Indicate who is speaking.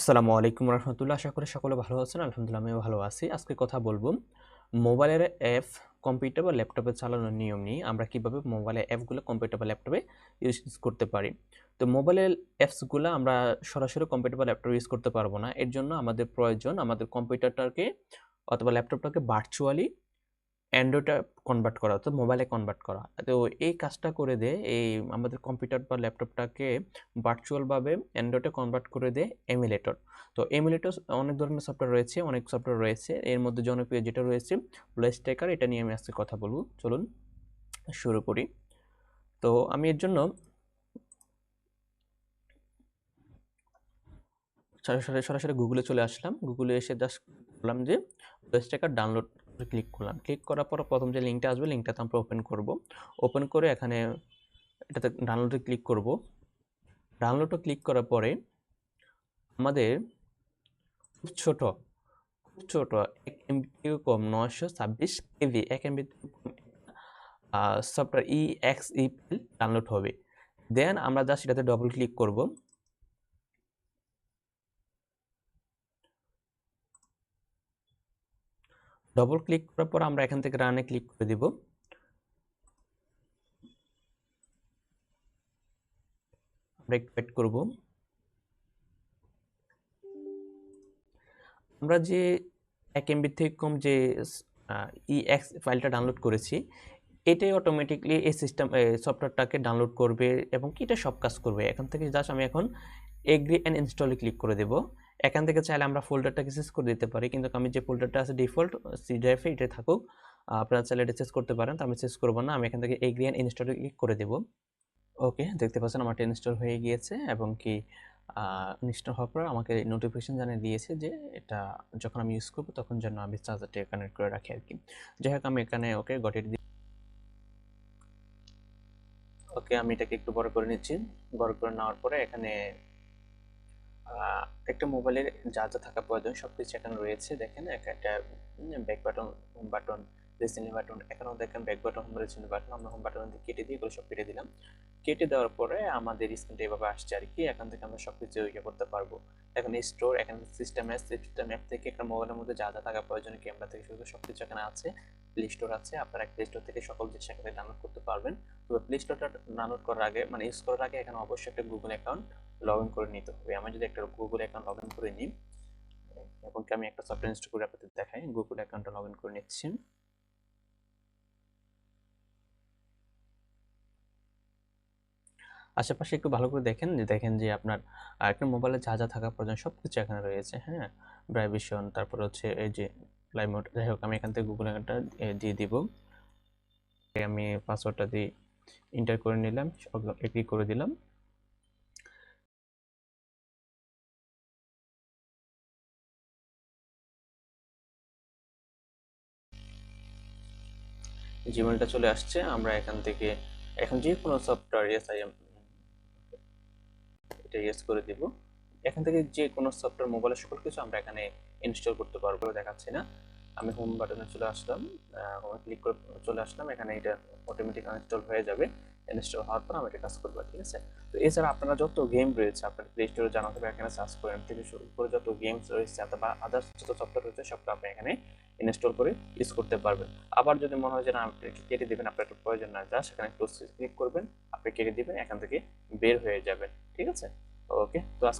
Speaker 1: আসসালামু আলাইকুম রহমতুল্লাহ। আশা করি সকলে ভালো আছেন। আলহামদুলিল্লাহ, আমিও ভালো আছি। আজকে কথা বলব মোবাইলের অ্যাপ, কম্পিউটার বা ল্যাপটপে চালানোর নিয়ম নিয়ে আমরা কীভাবে মোবাইলের অ্যাপগুলো কম্পিউটার বা ল্যাপটপে ইউজ করতে পারি। তো মোবাইলের অ্যাপসগুলো আমরা সরাসরি কম্পিউটার বা ল্যাপটপে ইউজ করতে পারব না। এর জন্য আমাদের প্রয়োজন আমাদের কম্পিউটারটাকে অথবা ল্যাপটপটাকে ভার্চুয়ালি অ্যান্ড্রয়েডে কনভার্ট করা, অর্থাৎ মোবাইলে কনভার্ট করা। তো এই কাজটা করে দেয়, এই আমাদের কম্পিউটার বা ল্যাপটপটাকে ভার্চুয়ালভাবে অ্যান্ড্রয়েডে কনভার্ট করে দেয় এমুলেটর তো এমুলেটর অনেক ধরনের সফটওয়্যার রয়েছে, অনেক সফটওয়্যার রয়েছে। এর মধ্যে জনপ্রিয় যেটা রয়েছে প্লে স্টেকার এটা নিয়ে আমি আজকে কথা বলব। চলুন শুরু করি। তো আমি এর জন্য সরাসরি সরাসরি গুগলে চলে আসলাম। গুগলে এসে জাস্ট বললাম যে প্লে স্টেকার ডাউনলোড ক্লিক করলাম। ক্লিক করার পর প্রথম যে লিঙ্কটা আসবে লিঙ্কটাতে আমরা ওপেন করব। ওপেন করে এখানে এটাতে ডাউনলোডে ক্লিক করব। ডাউনলোডে ক্লিক করার পরে আমাদের খুব ছোট খুব ছোট এক এমবি থেকে কম নয়শো ছাব্বিশ কেবি, এক MB software E X E download হবে। দেন আমরা জাস্ট এটাতে ডবল ক্লিক করব। ডবল ক্লিক করার পর আমরা এখান থেকে রানে ক্লিক করে দিব। আমরা একটু ওয়েট করব। আমরা যে এক এমবি থেকে কম যে ইএক্স ফাইলটা ডাউনলোড করেছি, এটাই অটোমেটিকলি এই সিস্টেম সফটওয়্যারটাকে ডাউনলোড করবে এবং কি এটা সব কাজ করবে। এখান থেকে জাস্ট আমি এখন এগ্রি অ্যান্ড ইনস্টলে ক্লিক করে দেবো। এখান থেকে চাইলে আমরা ফোল্ডারটাকে চেঞ্জ করে দিতে পারি। কিন্তু আমি যে ফোল্ডারটা আছে ডিফল্ট সি ড্রাইভে এটা থাকুক। আপনারা চাইলে এটা চেঞ্জ করতে পারেন। তো আমি চেঞ্জ করব না, আমি এখান থেকে এগ্রি অ্যান্ড ইনস্টলে ক্লিক করে দেবো। ওকে দেখতে পাচ্ছেন আমারটা ইনস্টল হয়ে গিয়েছে এবং কি ইনস্টল হওয়ার পর আমাকে নোটিফিকেশন জানিয়ে দিয়েছে যে এটা যখন আমি ইউজ করব তখন যেন আমি চার্জারটা কানেক্ট করে রাখি আর কি। যাই হোক, আমি এখানে ওকে গটের দিই ওকে আমি এটাকে একটু বড় করে নিচ্ছি। বড় করে নেওয়ার পরে এখানে একটা মোবাইলের যা যা থাকা প্রয়োজন সব কিছু এখানে রয়েছে। দেখেন একটা back button home button recently button এখানেও দেখেন back button home recently button আমরা হোম বাটন দিয়ে কেটে দিয়ে এগুলো সব কেটে দিলাম। কেটে দেওয়ার পরে আমাদের স্ক্রিনটা এভাবে আসছে আর কি, এখান থেকে আমরা সব কিছু ইয়ে করতে পারব। এখন স্টোর এখানে সিস্টেম অ্যাপ সিস্টেম অ্যাপ থেকে একটা মোবাইলের মধ্যে যা যা থাকা প্রয়োজন ক্যামেরা থেকে শুরু সব কিছু এখানে আছে। প্লে স্টোর আছে, আপনারা প্লে স্টোর থেকে সকল জিনিস এখানে ডাউনলোড করতে পারবেন। তবে প্লে স্টোরটা ডাউনলোড করার আগে মানে ইউজ করার আগে এখানে অবশ্যই একটা গুগল অ্যাকাউন্ট লগ ইন করে নিতে হবে আমি যদি একটা গুগল অ্যাকাউন্ট লগ ইন করে নিই এবং আমি একটা সফটওয়্যার ইনস্টল করে আপনাদের দেখাই। গুগল অ্যাকাউন্টটা লগ ইন করে নিচ্ছি। আশেপাশে একটু ভালো করে দেখেন, যে দেখেন যে আপনার একটা মোবাইলে যা যা থাকা প্রয়োজন সব কিছু এখানে রয়েছে হ্যাঁ? ব্রাইভেশন তারপর হচ্ছে এই যে ক্লাইমেট যাই হোক, আমি এখান থেকে গুগল অ্যাকাউন্টটা দিয়ে দিব। আমি পাসওয়ার্ডটা দিয়ে ইন্টার করে নিলাম এগ্রি করে দিলাম। জিমেলটা চলে আসছে, আমরা এখান থেকে এখন যে কোনো সফটওয়্যার এস আই এম এটা ইয়েস করে দিব। এখান থেকে যে কোনো সফটওয়্যার মোবাইলের সকল কিছু আমরা এখানে ইনস্টল করতে পারব দেখাচ্ছি না। আমি হোম বাটনে চলে আসলাম হোমে ক্লিক করে চলে আসলাম, এখানে এটা অটোমেটিক ইনস্টল হয়ে যাবে। ইনস্টল হওয়ার পর আমি এটা কাজ করব, ঠিক আছে? তো এছাড়া আপনারা যত গেম রয়েছে, আপনার প্লে স্টোরে জানা হবে, এখানে সার্চ করেন থেকে শুরু করে যত গেমস রয়েছে, অথবা আদার্স যত সফটওয়্যার রয়েছে, সবটা আপনি এখানে ইনস্টল করে ইউজ করতে পারবেন। আবার যদি মনে হয় যে, না, আপনি কেটে দেবেন, আপনার একটু প্রয়োজন না যা সেখানে ক্লোজ ক্লিক করবেন, আপনি কেটে দেবেন, এখান থেকে বের হয়ে যাবেন। ঠিক আছে? ওকে? তো আজকে